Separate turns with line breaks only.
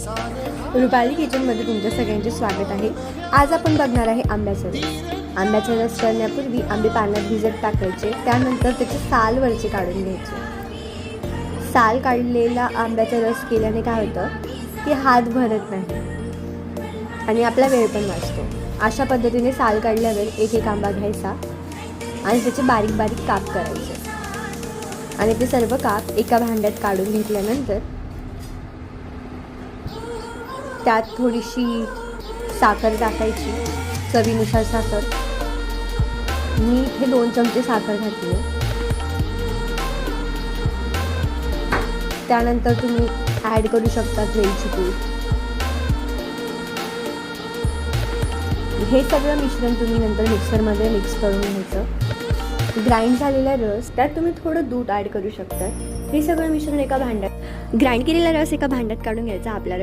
रुपाली किचनमध्ये तुमच्या सगळ्यांचे स्वागत आहे. आज आपण बघणार आहे आंब्याचा रस. आंब्याचा रस करण्यापूर्वी आंबे पाण्यात भिजत टाकायचे त्यानंतर त्याचे साल वरचे काढून घ्यायचे. साल काढलेला आंब्याचा रस केल्याने काय होतं? की हात भरत नाही. आणि आपला वेळ पण वाचतो. अशा पद्धतीने साल काढल्यावर एक एक आंबा घ्यायचा आणि त्याचे बारीक बारीक काप करायचे. आणि ते सर्व काप एका भांड्यात काढून घेतल्यानंतर त्यात थोडीशी साखर टाकायची चवीनुसार साखर. मी इथे दोन चमचे साखर घातली. त्यानंतर तुम्ही ॲड करू शकता वेलची पूड हे सगळं मिश्रण तुम्ही नंतर मिक्सरमध्ये मिक्स करून घ्यायचं. ग्राइंड झालेला रस त्यात तुम्ही थोडं दूध ॲड करू शकता. हे सगळं मिश्रण एका भांड्यात ग्राइंड केलेला रस एका भांड्यात काढून घ्यायचा आपला रस.